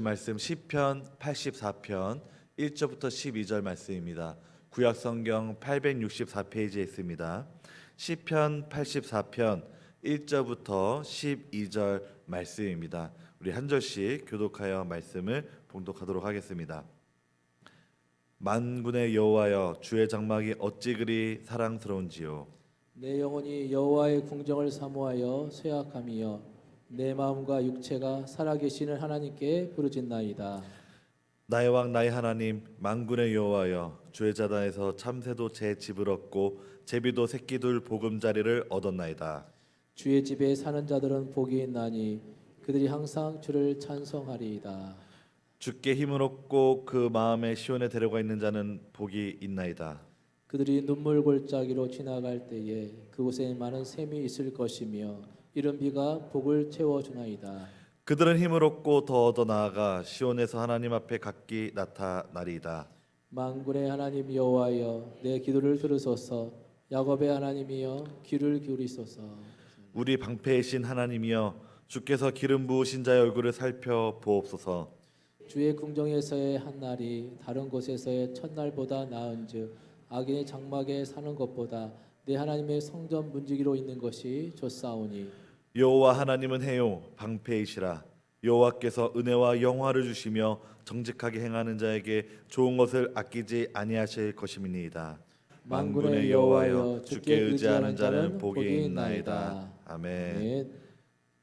말씀 시편 84편 1절부터 12절 말씀입니다. 구약 성경 864페이지에 있습니다. 시편 84편 1절부터 12절 말씀입니다. 우리 한 절씩 교독하여 말씀을 봉독하도록 하겠습니다. 만군의 여호와여 주의 장막이 어찌 그리 사랑스러운지요 내 영혼이 여호와의 궁정을 사모하여 쇠약함이여 내 마음과 육체가 살아계시는 하나님께 부르짖나이다. 나의 왕 나의 하나님 만군의 여호와여 주의 자단에서 참새도 제 집을 얻고 제비도 새끼둘 보금자리를 얻었나이다 주의 집에 사는 자들은 복이 있나니 그들이 항상 주를 찬송하리이다. 주께 힘을 얻고 그 마음에 시온에 데려가 있는 자는 복이 있나이다 그들이 눈물 골짜기로 지나갈 때에 그곳에 많은 샘이 있을 것이며 이른 비가 복을 채워 주나이다. 그들은 힘을 얻고 더 얻어 나아가 시온에서 하나님 앞에 각기 나타나리이다 만군의 하나님 여호와여 내 기도를 들으소서 야곱의 하나님이여 귀를 기울이소서. 우리 방패이신 하나님이여 주께서 기름 부으신 자의 얼굴을 살펴 보옵소서 주의 궁정에서의 한 날이 다른 곳에서의 첫날보다 나은즉 악인의 장막에 사는 것보다 내 하나님의 성전 문지기로 있는 것이 좋사오니 여호와 하나님은 해요. 방패이시라. 여호와께서 은혜와 영화를 주시며 정직하게 행하는 자에게 좋은 것을 아끼지 아니하실 것임이니이다. 만군의 여호와여 주께 의지하는 자는 복이 있나이다. 아멘. 아멘.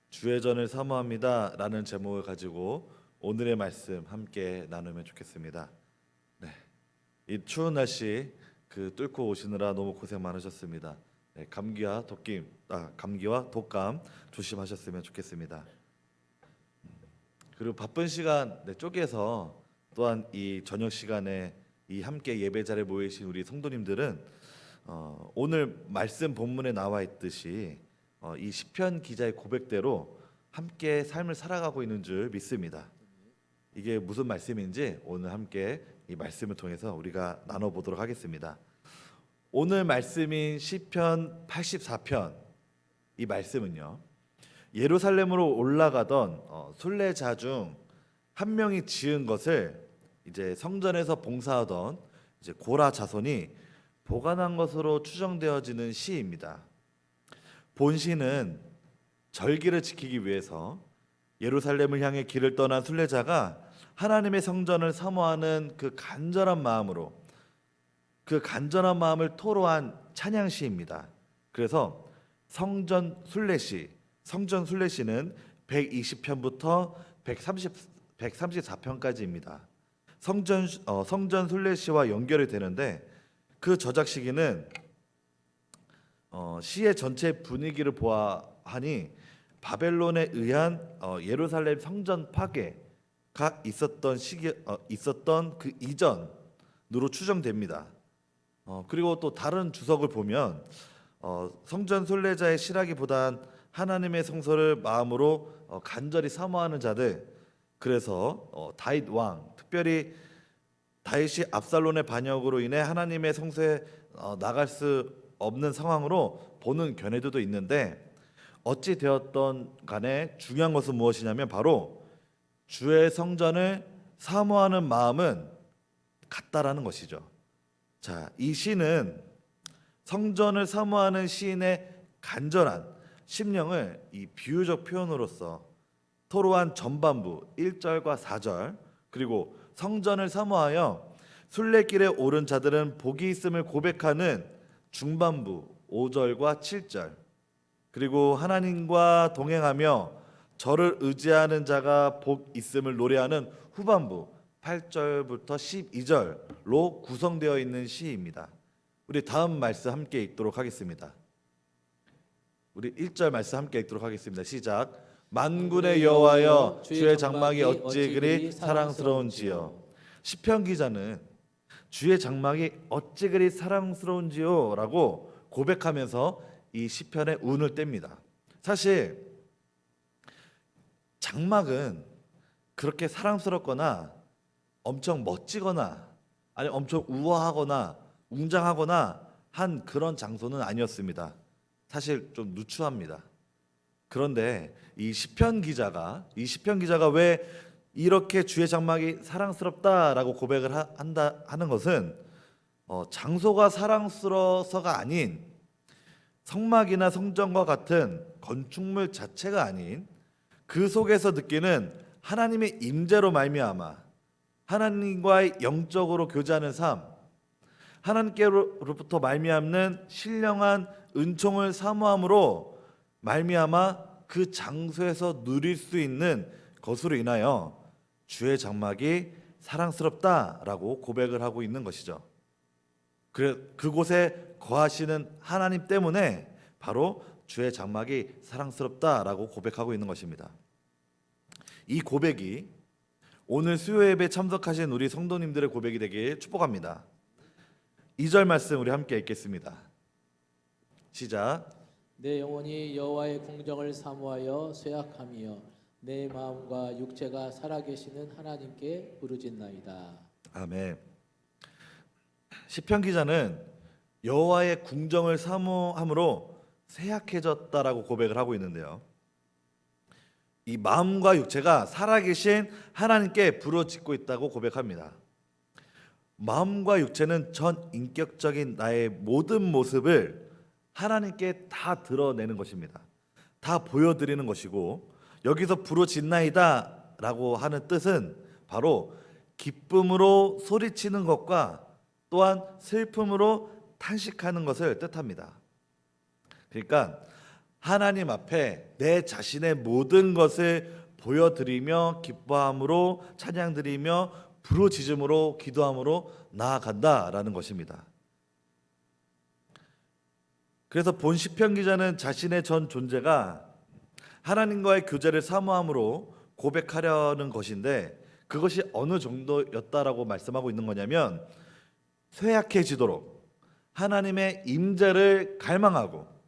주의 전을 사모합니다라는 제목을 가지고 오늘의 말씀 함께 나누면 좋겠습니다. 네, 이 추운 날씨 그 뚫고 오시느라 너무 고생 많으셨습니다. 네, 감기와 독감, 아 감기와 독감 조심하셨으면 좋겠습니다. 그리고 바쁜 시간 네, 쪼개서 또한 이 저녁 시간에 이 함께 예배 자리에 모이신 우리 성도님들은 어, 오늘 말씀 본문에 나와 있듯이 어, 이 시편 기자의 고백대로 함께 삶을 살아가고 있는 줄 믿습니다. 이게 무슨 말씀인지 오늘 함께 이 말씀을 통해서 우리가 나눠 보도록 하겠습니다. 오늘 말씀인 시편 84편 이 말씀은요. 예루살렘으로 올라가던 어, 순례자 중 한 명이 지은 것을 이제 성전에서 봉사하던 이제 고라 자손이 보관한 것으로 추정되어지는 시입니다. 본시는 절기를 지키기 위해서 예루살렘을 향해 길을 떠난 순례자가 하나님의 성전을 사모하는 그 간절한 마음으로 그 간절한 마음을 토로한 찬양시입니다. 그래서 성전 순례시, 성전 순례시는 120편부터 130 134편까지입니다. 성전 어, 성전 순례시와 연결이 되는데 그 저작 시기는 어, 시의 전체 분위기를 보아하니 바벨론에 의한 어, 예루살렘 성전 파괴가 있었던 시기 어, 있었던 그 이전으로 추정됩니다. 어, 그리고 또 다른 주석을 보면 어, 성전 순례자의 시라기보단 하나님의 성소를 마음으로 어, 간절히 사모하는 자들 그래서 어, 다윗 왕 특별히 다윗이 압살론의 반역으로 인해 하나님의 성소에 어, 나갈 수 없는 상황으로 보는 견해들도 있는데 어찌 되었던 간에 중요한 것은 무엇이냐면 바로 주의 성전을 사모하는 마음은 같다라는 것이죠. 자, 이 시는 성전을 사모하는 시인의 간절한 심령을 이 비유적 표현으로서 토로한 전반부 1절과 4절 그리고 성전을 사모하여 순례길에 오른 자들은 복이 있음을 고백하는 중반부 5절과 7절. 그리고 하나님과 동행하며 저를 의지하는 자가 복 있음을 노래하는 후반부 8절부터 12절로 구성되어 있는 시입니다. 우리 다음 말씀 함께 읽도록 하겠습니다. 우리 1절 말씀 함께 읽도록 하겠습니다. 시작. 만군의 여호와여 주의 장막이 어찌 그리 사랑스러운지요. 시편 기자는 주의 장막이 어찌 그리 사랑스러운지요라고 고백하면서 이 시편의 운을 뗍니다. 사실 장막은 그렇게 사랑스럽거나 엄청 멋지거나 아니 엄청 우아하거나 웅장하거나 한 그런 장소는 아니었습니다. 사실 좀 누추합니다. 그런데 이 시편 기자가 이 시편 기자가 왜 이렇게 주의 장막이 사랑스럽다라고 고백을 하, 한다 하는 것은 어, 장소가 사랑스러워서가 아닌 성막이나 성전과 같은 건축물 자체가 아닌 그 속에서 느끼는 하나님의 임재로 말미암아 하나님과의 영적으로 교제하는 삶, 하나님께로부터 말미암는 신령한 은총을 사모함으로 말미암아 그 장소에서 누릴 수 있는 것으로 인하여 주의 장막이 사랑스럽다라고 고백을 하고 있는 것이죠. 그 그곳에 거하시는 하나님 때문에 바로 주의 장막이 사랑스럽다라고 고백하고 있는 것입니다. 이 고백이 오늘 수요 예배 참석하신 우리 성도님들의 고백이 되길 축복합니다. 2절 말씀 우리 함께 읽겠습니다. 시작. 내 영혼이 여호와의 궁정을 사모하여 쇠약함이여 내 마음과 육체가 살아계시는 하나님께 부르짖나이다. 아멘. 시편 기자는 여호와의 궁정을 사모함으로 쇠약해졌다라고 고백을 하고 있는데요. 이 마음과 육체가 살아계신 하나님께 부르짖고 있다고 고백합니다. 마음과 육체는 전 인격적인 나의 모든 모습을 하나님께 다 드러내는 것입니다. 다 보여드리는 것이고 여기서 부르짖나이다라고 하는 뜻은 바로 기쁨으로 소리치는 것과 또한 슬픔으로 탄식하는 것을 뜻합니다. 그러니까 하나님 앞에 내 자신의 모든 것을 보여드리며 기뻐함으로 찬양드리며 부르짖음으로 기도함으로 나아간다라는 것입니다. 그래서 본 시편 기자는 자신의 전 존재가 하나님과의 교제를 사모함으로 고백하려는 것인데 그것이 어느 정도였다라고 말씀하고 있는 거냐면 쇠약해지도록 하나님의 임재를 갈망하고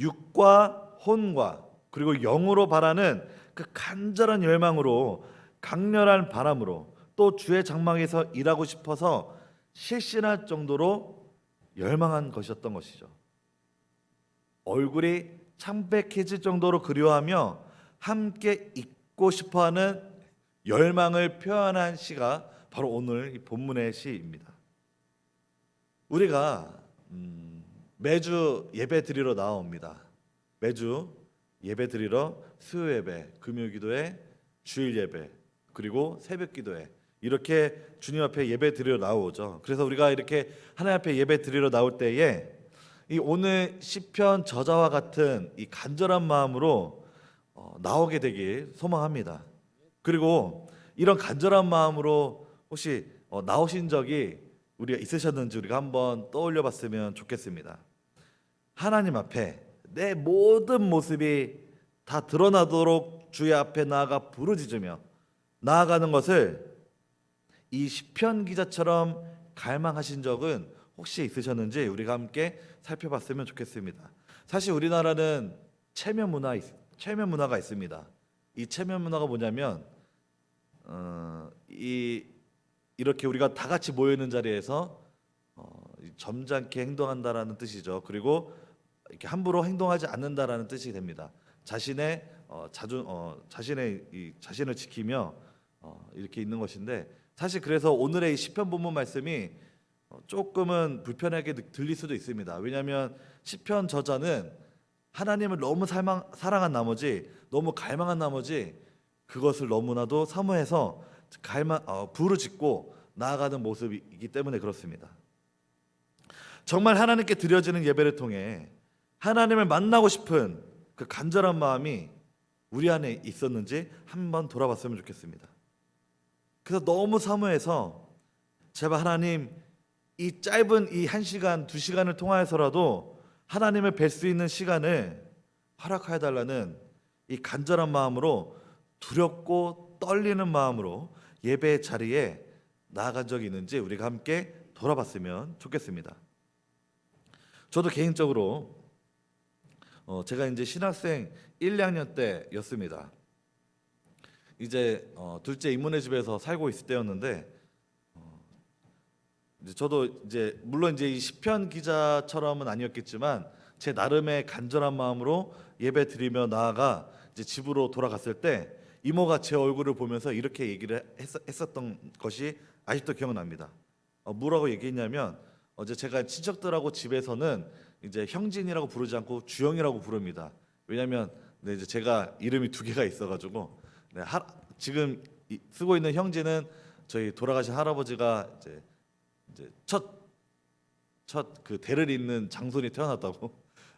육과 혼과 그리고 영으로 바라는 그 간절한 열망으로 강렬한 바람으로 또 주의 장막에서 일하고 싶어서 실신할 정도로 열망한 것이었던 것이죠. 얼굴이 창백해질 정도로 그리워하며 함께 있고 싶어하는 열망을 표현한 시가 바로 오늘 이 본문의 시입니다. 우리가 음, 매주 예배 드리러 나옵니다. 매주 예배 드리러 수요 예배, 금요 기도회, 주일 예배, 그리고 새벽 기도회 이렇게 주님 앞에 예배 드리러 나오죠. 그래서 우리가 이렇게 하나님 앞에 예배 드리러 나올 때에 이 오늘 시편 저자와 같은 이 간절한 마음으로 어, 나오게 되길 소망합니다. 그리고 이런 간절한 마음으로 혹시 어, 나오신 적이 우리가 있으셨는지 우리가 한번 떠올려 봤으면 좋겠습니다. 하나님 앞에 내 모든 모습이 다 드러나도록 주의 앞에 나아가 부르짖으며 나아가는 것을 이 시편 기자처럼 갈망하신 적은 혹시 있으셨는지 우리가 함께 살펴봤으면 좋겠습니다. 사실 우리나라는 체면 문화 있- 체면 문화가 있습니다. 이 체면 문화가 뭐냐면 어, 이 이렇게 우리가 다 같이 모여 있는 자리에서 어, 이 점잖게 행동한다라는 뜻이죠. 그리고 이렇게 함부로 행동하지 않는다라는 뜻이 됩니다. 자신의 어, 자존 어, 자신의 이 자신을 지키며 어, 이렇게 있는 것인데 사실 그래서 오늘의 이 시편 본문 말씀이 어, 조금은 불편하게 느- 들릴 수도 있습니다. 왜냐하면 시편 저자는 하나님을 너무 살망, 사랑한 나머지 너무 갈망한 나머지 그것을 너무나도 사모해서 갈망 어, 부르짖고 나아가는 모습이기 때문에 그렇습니다. 정말 하나님께 드려지는 예배를 통해 하나님을 만나고 싶은 그 간절한 마음이 우리 안에 있었는지 한번 돌아봤으면 좋겠습니다. 그래서 너무 사모해서 제발 하나님 이 짧은 이 한 시간 두 시간을 통하여서라도 하나님을 뵐 수 있는 시간을 허락하여 달라는 이 간절한 마음으로 두렵고 떨리는 마음으로 예배 자리에 나아간 적이 있는지 우리가 함께 돌아봤으면 좋겠습니다. 저도 개인적으로 어, 제가 이제 신학생 1, 2학년 때였습니다. 이제 어, 둘째 이모네 집에서 살고 있을 때였는데 어, 이제 저도 이제 물론 이제 이 시편 기자처럼은 아니었겠지만 제 나름의 간절한 마음으로 예배 드리며 나아가 이제 집으로 돌아갔을 때 이모가 제 얼굴을 보면서 이렇게 얘기를 했, 었 던 것이 아직도 기억납니다. 어, 뭐라고 얘기했냐면 어제 제가 친척들하고 집에서는 이제 형진이라고 부르지 않고 주영이라고 부릅니다. 왜냐하면 네, 이제 제가 이름이 두 개가 있어가지고 네, 하, 지금 이- 쓰고 있는 형진은 저희 돌아가신 할아버지가 이제 이제 첫 첫 그 대를 잇는 장손이 태어났다고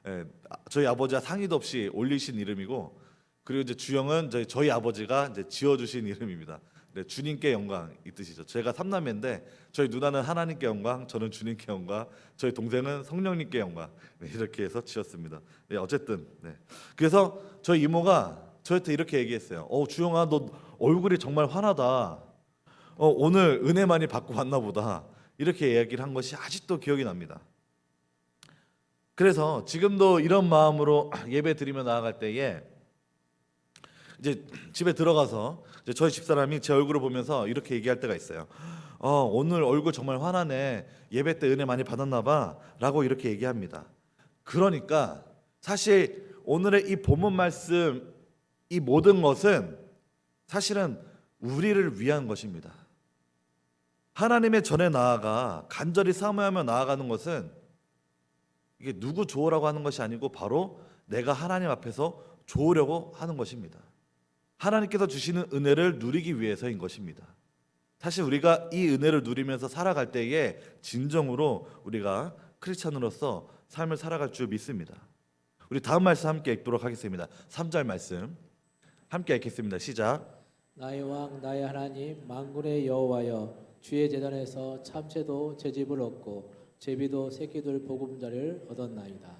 예, 아, 저희 아버지가 상의도 없이 올리신 이름이고 그리고 이제 주영은 저희 저희 아버지가 이제 지어주신 이름입니다. 네, 주님께 영광 이 뜻이죠. 제가 삼남매인데 저희 누나는 하나님께 영광, 저는 주님께 영광, 저희 동생은 성령님께 영광 네, 이렇게 해서 지었습니다. 네, 어쨌든 네. 그래서 저희 이모가 저한테 이렇게 얘기했어요. 어 주영아 너 얼굴이 정말 환하다. 어, 오늘 은혜 많이 받고 왔나 보다. 이렇게 이야기를 한 것이 아직도 기억이 납니다. 그래서 지금도 이런 마음으로 예배 드리며 나아갈 때에 이제 집에 들어가서 저희 집사람이 제 얼굴을 보면서 이렇게 얘기할 때가 있어요. 어, 오늘 얼굴 정말 환하네. 예배 때 은혜 많이 받았나 봐.라고 이렇게 얘기합니다. 그러니까 사실 오늘의 이 본문 말씀 이 모든 것은 사실은 우리를 위한 것입니다. 하나님의 전에 나아가 간절히 사모하며 나아가는 것은 이게 누구 좋으라고 하는 것이 아니고 바로 내가 하나님 앞에서 좋으려고 하는 것입니다. 하나님께서 주시는 은혜를 누리기 위해서인 것입니다. 사실 우리가 이 은혜를 누리면서 살아갈 때에 진정으로 우리가 크리스천으로서 삶을 살아갈 줄 믿습니다. 우리 다음 말씀 함께 읽도록 하겠습니다. 3절 말씀 함께 읽겠습니다. 시작. 나의 왕 나의 하나님 만군의 여호와여 주의 재단에서 참새도 제 집을 얻고 제비도 새끼들 보금자리를 얻었나이다.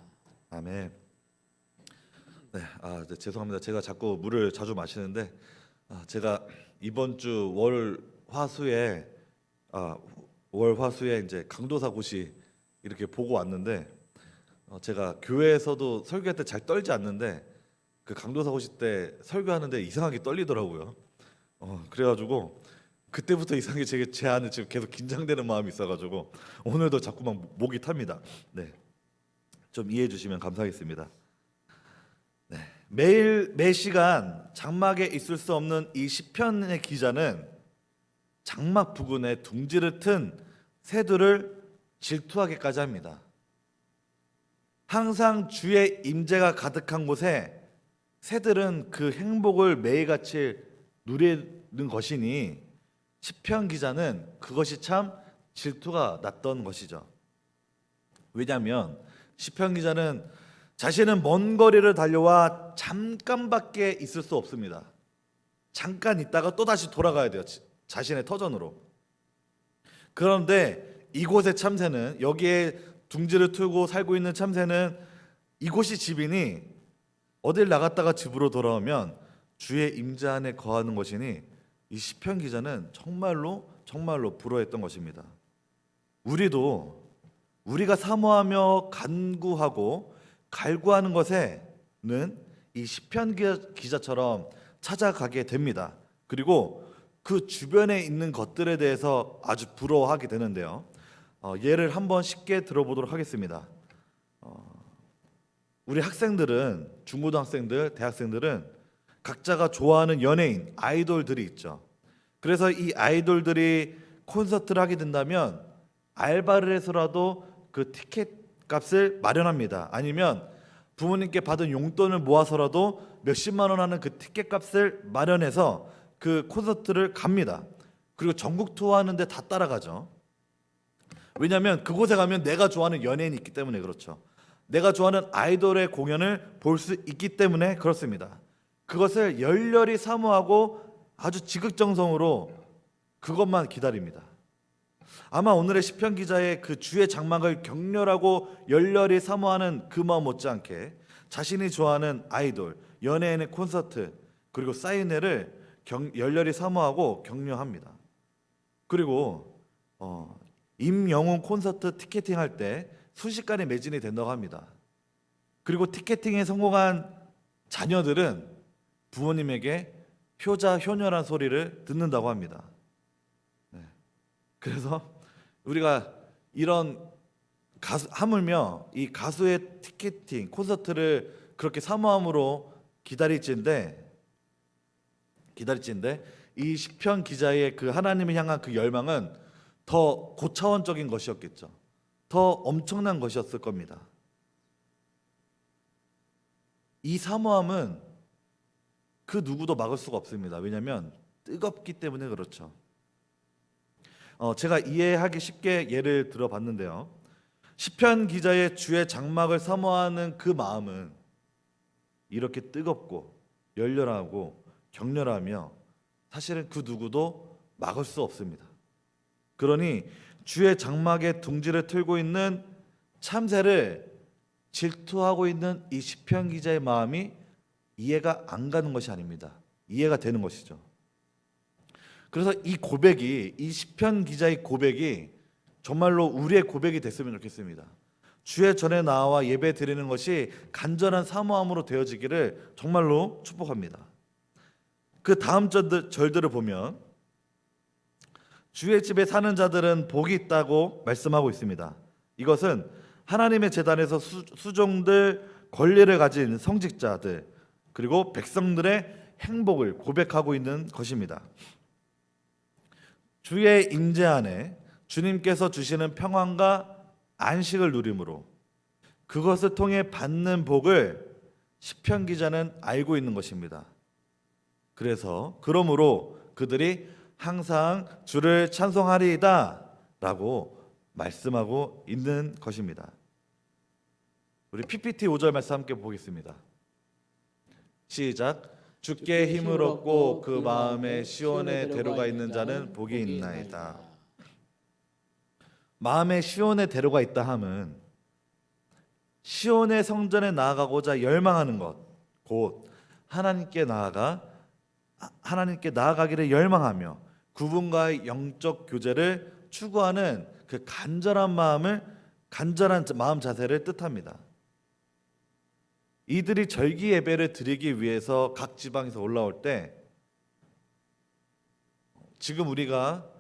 아멘. 네, 아 네, 죄송합니다. 제가 자꾸 물을 자주 마시는데 아, 제가 이번 주 월 화수에 아, 월 화수에 이제 강도사 고시 이렇게 보고 왔는데 어, 제가 교회에서도 설교할 때 잘 떨지 않는데 그 강도사 고시 때 설교하는데 이상하게 떨리더라고요. 어, 그래가지고 그때부터 이상하게 제, 제 안에 지금 계속 긴장되는 마음이 있어가지고 오늘도 자꾸만 목이 탑니다. 네, 좀 이해해 주시면 감사하겠습니다. 네. 매일 매 시간 장막에 있을 수 없는 이 시편의 기자는 장막 부근에 둥지를 튼 새들을 질투하게까지 합니다. 항상 주의 임재가 가득한 곳에 새들은 그 행복을 매일같이 누리는 것이니 시편 기자는 그것이 참 질투가 났던 것이죠. 왜냐하면 시편 기자는 자신은 먼 거리를 달려와 잠깐밖에 있을 수 없습니다. 잠깐 있다가 또 다시 돌아가야 돼요. 지- 자신의 터전으로. 그런데 이곳의 참새는 여기에 둥지를 틀고 살고 있는 참새는 이곳이 집이니 어딜 나갔다가 집으로 돌아오면 주의 임재 안에 거하는 것이니 이 시편 기자는 정말로 정말로 부러워했던 것입니다. 우리도 우리가 사모하며 간구하고 갈구하는 것에는 이 시편 기- 기자처럼 찾아가게 됩니다. 그리고 그 주변에 있는 것들에 대해서 아주 부러워하게 되는데요. 어, 예를 한번 쉽게 들어보도록 하겠습니다. 어, 우리 학생들은 중고등학생들, 대학생들은 각자가 좋아하는 연예인, 아이돌들이 있죠. 그래서 이 아이돌들이 콘서트를 하게 된다면 알바를 해서라도 그 티켓 값을 마련합니다. 아니면 부모님께 받은 용돈을 모아서라도 몇십만 원 하는 그 티켓 값을 마련해서 그 콘서트를 갑니다. 그리고 전국 투어하는데 다 따라가죠. 왜냐하면 그곳에 가면 내가 좋아하는 연예인이 있기 때문에 그렇죠. 내가 좋아하는 아이돌의 공연을 볼 수 있기 때문에 그렇습니다. 그것을 열렬히 사모하고 아주 지극정성으로 그것만 기다립니다. 아마 오늘의 시편 기자의 그 주의 장막을 격렬하고 열렬히 사모하는 그 마음 못지않게 자신이 좋아하는 아이돌, 연예인의 콘서트 그리고 사인회를 경, 열렬히 사모하고 격려합니다. 그리고 어, 임영웅 콘서트 티켓팅 할 때 순식간에 매진이 된다고 합니다. 그리고 티켓팅에 성공한 자녀들은 부모님에게 효자 효녀란 소리를 듣는다고 합니다. 네. 그래서 우리가 이런 가수 하물며 이 가수의 티켓팅 콘서트를 그렇게 사모함으로 기다릴지인데 기다릴지인데 이 시편 기자의 그 하나님을 향한 그 열망은 더 고차원적인 것이었겠죠. 더 엄청난 것이었을 겁니다. 이 사모함은 그 누구도 막을 수가 없습니다. 왜냐하면 뜨겁기 때문에 그렇죠. 어, 제가 이해하기 쉽게 예를 들어봤는데요. 시편 기자의 주의 장막을 사모하는 그 마음은 이렇게 뜨겁고 열렬하고 격렬하며 사실은 그 누구도 막을 수 없습니다. 그러니 주의 장막에 둥지를 틀고 있는 참새를 질투하고 있는 이 시편 기자의 마음이 이해가 안 가는 것이 아닙니다. 이해가 되는 것이죠. 그래서 이 고백이 이 시편 기자의 고백이 정말로 우리의 고백이 됐으면 좋겠습니다. 주의 전에 나와 예배 드리는 것이 간절한 사모함으로 되어지기를 정말로 축복합니다. 그 다음 절들, 절들을 보면 주의 집에 사는 자들은 복이 있다고 말씀하고 있습니다. 이것은 하나님의 재단에서 수, 수종들 권리를 가진 성직자들 그리고 백성들의 행복을 고백하고 있는 것입니다. 주의 임재 안에 주님께서 주시는 평안과 안식을 누림으로 그것을 통해 받는 복을 시편 기자는 알고 있는 것입니다. 그래서 그러므로 그들이 항상 주를 찬송하리이다라고 말씀하고 있는 것입니다. 우리 PPT 5절 말씀 함께 보겠습니다. 시작. 주께 힘을 얻고 그 마음에 시온에 데려가 있는 자는 복이 있나이다. 마음에 시온에 데려가 있다 함은 시온의 성전에 나아가고자 열망하는 것, 곧 하나님께 나아가 하나님께 나아가기를 열망하며 그분과의 영적 교제를 추구하는 그 간절한 마음을 간절한 마음 자세를 뜻합니다. 이들이 절기 예배를 드리기 위해서 각 지방에서 올라올 때 지금 우리가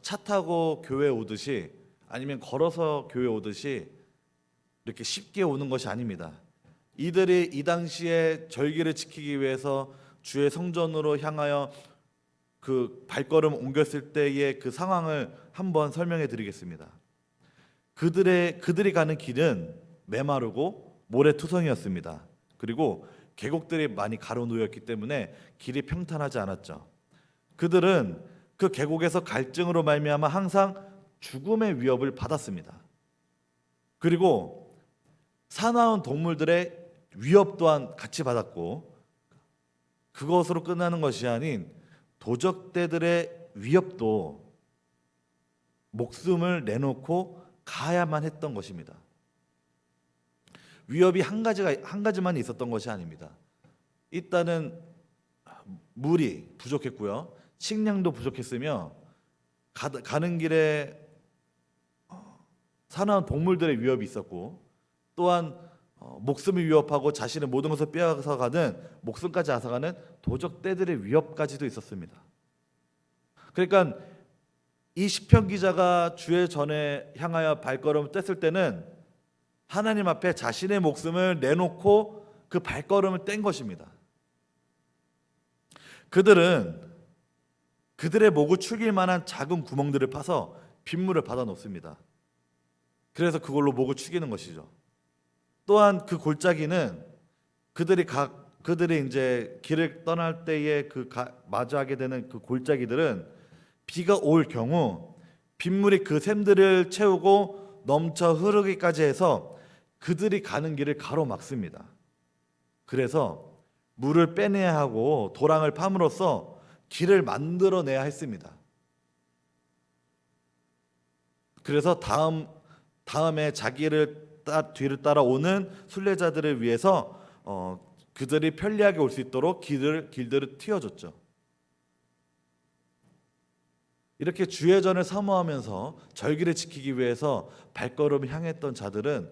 차 타고 교회 오듯이 아니면 걸어서 교회 오듯이 이렇게 쉽게 오는 것이 아닙니다. 이들이 이 당시에 절기를 지키기 위해서 주의 성전으로 향하여 그 발걸음 옮겼을 때의 그 상황을 한번 설명해 드리겠습니다. 그들의 그들이 가는 길은 메마르고 모래투성이었습니다. 그리고 계곡들이 많이 가로놓였기 때문에 길이 평탄하지 않았죠. 그들은 그 계곡에서 갈증으로 말미암아 항상 죽음의 위협을 받았습니다. 그리고 사나운 동물들의 위협 또한 같이 받았고 그것으로 끝나는 것이 아닌 도적대들의 위협도 목숨을 내놓고 가야만 했던 것입니다. 위협이 한 가지가 한 가지만 있었던 것이 아닙니다. 일단은 물이 부족했고요, 식량도 부족했으며 가, 가는 길에 어, 사나운 동물들의 위협이 있었고 또한 어, 목숨을 위협하고 자신의 모든 것을 빼앗아가는 목숨까지 앗아가는 도적떼들의 위협까지도 있었습니다. 그러니까 이 시편 기자가 주의 전에 향하여 발걸음을 뗐을 때는 하나님 앞에 자신의 목숨을 내놓고 그 발걸음을 뗀 것입니다. 그들은 그들의 목을 축일 만한 작은 구멍들을 파서 빗물을 받아 놓습니다. 그래서 그걸로 목을 축이는 것이죠. 또한 그 골짜기는 그들이 각 그들이 이제 길을 떠날 때에 그 가, 마주하게 되는 그 골짜기들은 비가 올 경우 빗물이 그 샘들을 채우고 넘쳐 흐르기까지 해서 그들이 가는 길을 가로막습니다. 그래서 물을 빼내야 하고 도랑을 파므로써 길을 만들어내야 했습니다. 그래서 다음 다음에 자기를 따, 뒤를 따라오는 순례자들을 위해서 어, 그들이 편리하게 올 수 있도록 길을 길들을 틔워줬죠. 이렇게 주의 전을 사모하면서 절기를 지키기 위해서 발걸음을 향했던 자들은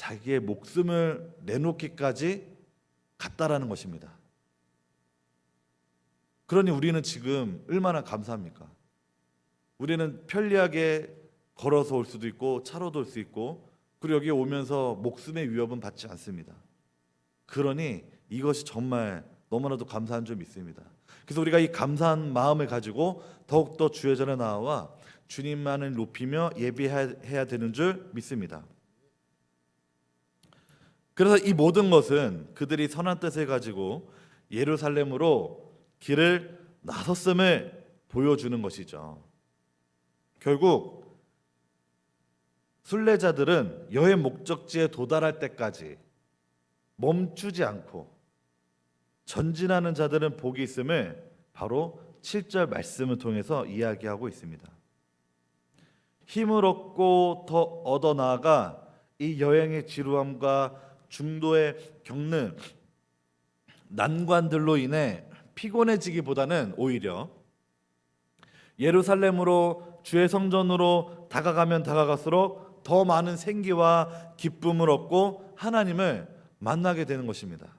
자기의 목숨을 내놓기까지 갔다라는 것입니다. 그러니 우리는 지금 얼마나 감사합니까? 우리는 편리하게 걸어서 올 수도 있고 차로도 올 수 있고 그리고 여기 오면서 목숨의 위협은 받지 않습니다. 그러니 이것이 정말 너무나도 감사한 점이 있습니다. 그래서 우리가 이 감사한 마음을 가지고 더욱 더 주의 전에 나와 주님만을 높이며 예배해야 되는 줄 믿습니다. 그래서 이 모든 것은 그들이 선한 뜻을 가지고 예루살렘으로 길을 나섰음을 보여주는 것이죠. 결국 순례자들은 여행 목적지에 도달할 때까지 멈추지 않고 전진하는 자들은 복이 있음을 바로 7절 말씀을 통해서 이야기하고 있습니다. 힘을 얻고 더 얻어 나아가 이 여행의 지루함과 중도에 겪는 난관들로 인해 피곤해지기보다는 오히려 예루살렘으로 주의 성전으로 다가가면 다가갈수록 더 많은 생기와 기쁨을 얻고 하나님을 만나게 되는 것입니다.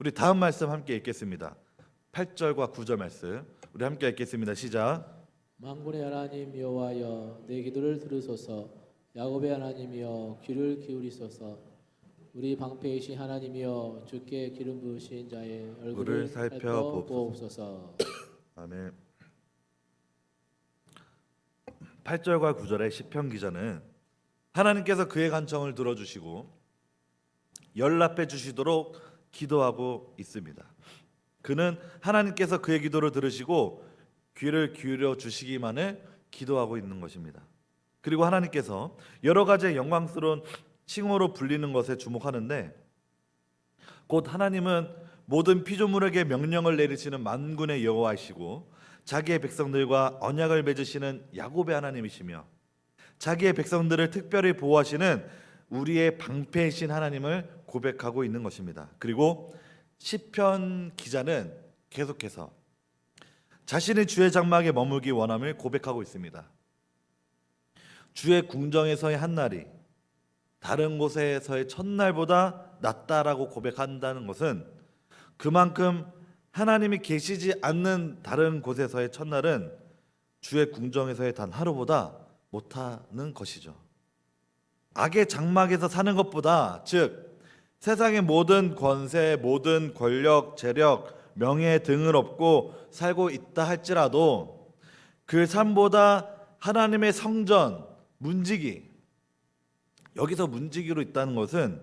우리 다음 말씀 함께 읽겠습니다. 8절과 9절 말씀 우리 함께 읽겠습니다. 시작. 만군의 하나님 여호와여 내 기도를 들으소서 야곱의 하나님이여 귀를 기울이소서 우리 방패이신 하나님이여 주께 기름 부으신 자의 얼굴을. 살펴보옵소서 아멘. 8절과 9절의 시편 기자는 하나님께서 그의 간청을 들어주시고 연락해 주시도록 기도하고 있습니다. 그는 하나님께서 그의 기도를 들으시고 귀를 기울여 주시기만을 기도하고 있는 것입니다. 그리고 하나님께서 여러 가지의 영광스러운 칭호로 불리는 것에 주목하는데 곧 하나님은 모든 피조물에게 명령을 내리시는 만군의 여호와이시고 자기의 백성들과 언약을 맺으시는 야곱의 하나님이시며 자기의 백성들을 특별히 보호하시는 우리의 방패이신 하나님을 고백하고 있는 것입니다. 그리고 시편 기자는 계속해서 자신의 주의 장막에 머물기 원함을 고백하고 있습니다. 주의 궁정에서의 한 날이 다른 곳에서의 첫날보다 낫다라고 고백한다는 것은 그만큼 하나님이 계시지 않는 다른 곳에서의 첫날은 주의 궁정에서의 단 하루보다 못하는 것이죠. 악의 장막에서 사는 것보다 즉 세상의 모든 권세, 모든 권력, 재력, 명예 등을 얻고 살고 있다 할지라도 그 삶보다 하나님의 성전, 문지기 여기서 문지기로 있다는 것은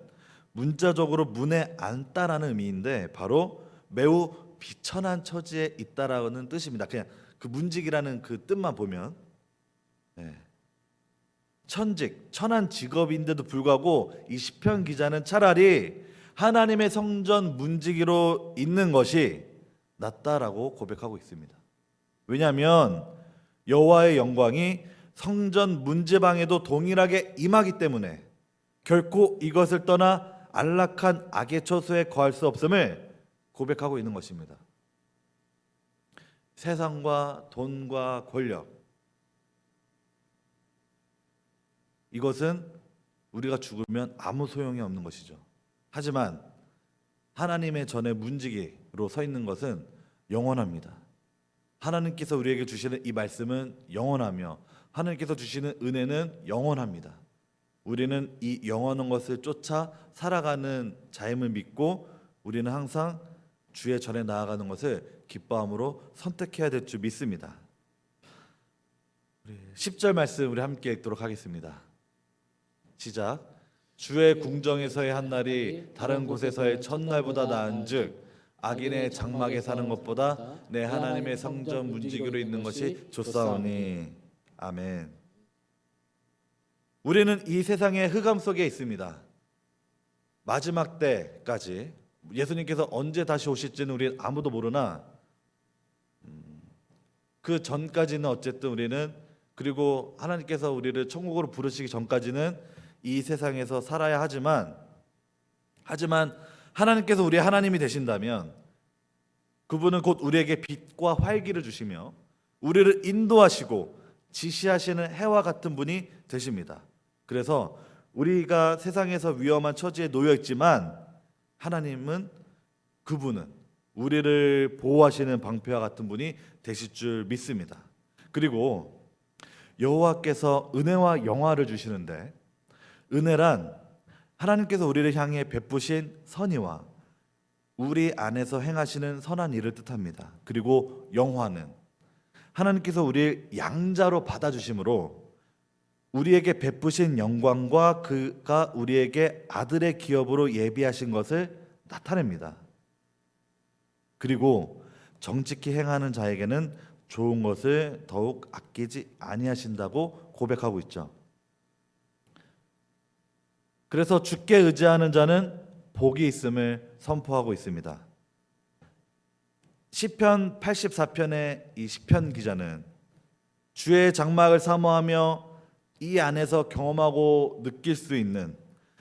문자적으로 문에 앉다라는 의미인데 바로 매우 비천한 처지에 있다라는 뜻입니다. 그냥 그 문직이라는 그 뜻만 보면 네. 천직, 천한 직업인데도 불구하고 이 시편 기자는 차라리 하나님의 성전 문지기로 있는 것이 낫다라고 고백하고 있습니다. 왜냐하면 여호와의 영광이 성전 문제방에도 동일하게 임하기 때문에 결코 이것을 떠나 안락한 악의 처소에 거할 수 없음을 고백하고 있는 것입니다. 세상과 돈과 권력 이것은 우리가 죽으면 아무 소용이 없는 것이죠. 하지만 하나님의 전에 문지기로 서 있는 것은 영원합니다. 하나님께서 우리에게 주시는 이 말씀은 영원하며 하나님께서 주시는 은혜는 영원합니다. 우리는 이 영원한 것을 쫓아 살아가는 자임을 믿고 우리는 항상 주의 전에 나아가는 것을 기뻐함으로 선택해야 될 줄 믿습니다. 10절 말씀 우리 함께 읽도록 하겠습니다. 시작. 주의 궁정에서의 한 날이 다른 곳에서의 첫날보다 나은즉 악인의 장막에 사는 것보다 내 하나님의 성전 문지기로 있는 것이 좋사오니 아멘. 우리는 이 세상의 흑암 속에 있습니다. 마지막 때까지 예수님께서 언제 다시 오실지는 우리 아무도 모르나 음, 그 전까지는 어쨌든 우리는 그리고 하나님께서 우리를 천국으로 부르시기 전까지는 이 세상에서 살아야 하지만 하지만 하나님께서 우리의 하나님이 되신다면 그분은 곧 우리에게 빛과 활기를 주시며 우리를 인도하시고 지시하시는 해와 같은 분이 되십니다. 그래서 우리가 세상에서 위험한 처지에 놓여 있지만 하나님은 그분은 우리를 보호하시는 방패와 같은 분이 되실 줄 믿습니다. 그리고 여호와께서 은혜와 영화를 주시는데 은혜란 하나님께서 우리를 향해 베푸신 선의와 우리 안에서 행하시는 선한 일을 뜻합니다. 그리고 영화는 하나님께서 우리를 양자로 받아주심으로 우리에게 베푸신 영광과 그가 우리에게 아들의 기업으로 예비하신 것을 나타냅니다. 그리고 정직히 행하는 자에게는 좋은 것을 더욱 아끼지 아니하신다고 고백하고 있죠. 그래서 주께 의지하는 자는 복이 있음을 선포하고 있습니다. 시편 84편의 이 시편 기자는 주의 장막을 사모하며 이 안에서 경험하고 느낄 수 있는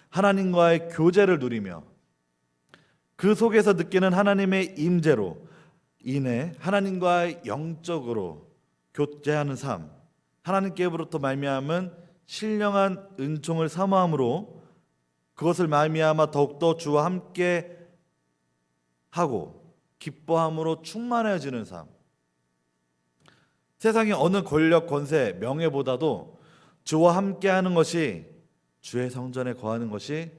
하나님과의 교제를 누리며 그 속에서 느끼는 하나님의 임재로 인해 하나님과 영적으로 교제하는 삶, 하나님께로부터 말미암은 신령한 은총을 사모함으로 그것을 말미암아 더욱더 주와 함께 하고 기뻐함으로 충만해지는 삶. 세상의 어느 권력, 권세, 명예보다도 주와 함께하는 것이 주의 성전에 거하는 것이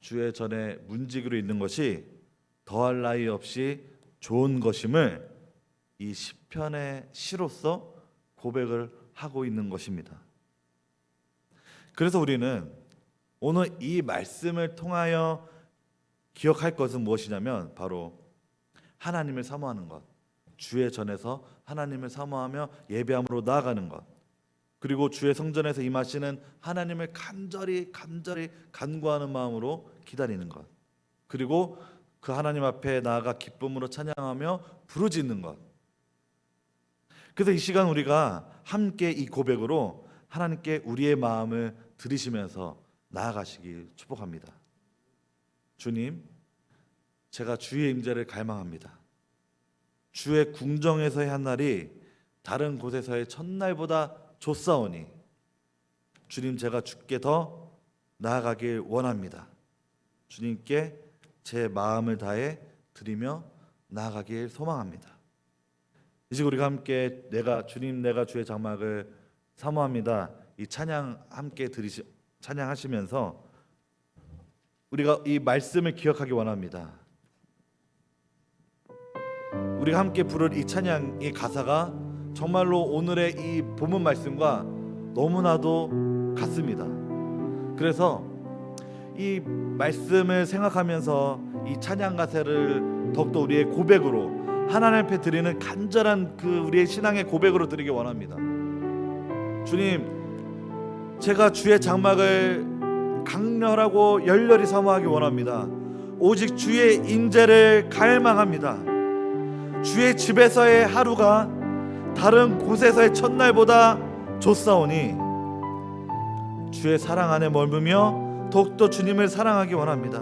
주의 전에 문지기로 있는 것이 더할 나위 없이 좋은 것임을 이 시편의 시로서 고백을 하고 있는 것입니다. 그래서 우리는 오늘 이 말씀을 통하여 기억할 것은 무엇이냐면 바로 하나님을 사모하는 것, 주의 전에서 하나님을 사모하며 예배함으로 나아가는 것, 그리고 주의 성전에서 임하시는 하나님을 간절히 간절히 간구하는 마음으로 기다리는 것, 그리고 그 하나님 앞에 나아가 기쁨으로 찬양하며 부르짖는 것. 그래서 이 시간 우리가 함께 이 고백으로 하나님께 우리의 마음을 들이시면서 나아가시길 축복합니다. 주님, 제가 주의 임재를 갈망합니다. 주의 궁정에서의 한 날이 다른 곳에서의 첫날보다 좋사오니 주님 제가 주께 더 나아가길 원합니다. 주님께 제 마음을 다해 드리며 나아가길 소망합니다. 이제 우리가 함께 내가 주님 내가 주의 장막을 사모합니다. 이 찬양 함께 들으시 찬양하시면서 우리가 이 말씀을 기억하기 원합니다. 우리가 함께 부를 이 찬양의 가사가 정말로 오늘의 이 본문 말씀과 너무나도 같습니다. 그래서 이 말씀을 생각하면서 이 찬양 가사를 더욱더 우리의 고백으로 하나님 앞에 드리는 간절한 그 우리의 신앙의 고백으로 드리기 원합니다. 주님, 제가 주의 장막을 강렬하고 열렬히 사모하기 원합니다. 오직 주의 임재를 갈망합니다. 주의 집에서의 하루가 다른 곳에서의 첫날보다 좋사오니 주의 사랑 안에 머물며 더욱더 주님을 사랑하기 원합니다.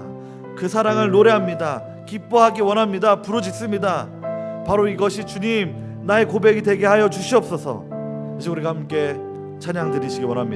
그 사랑을 노래합니다. 기뻐하기 원합니다. 부르짖습니다. 바로 이것이 주님 나의 고백이 되게 하여 주시옵소서. 이제 우리가 함께 찬양 드리시기 원합니다.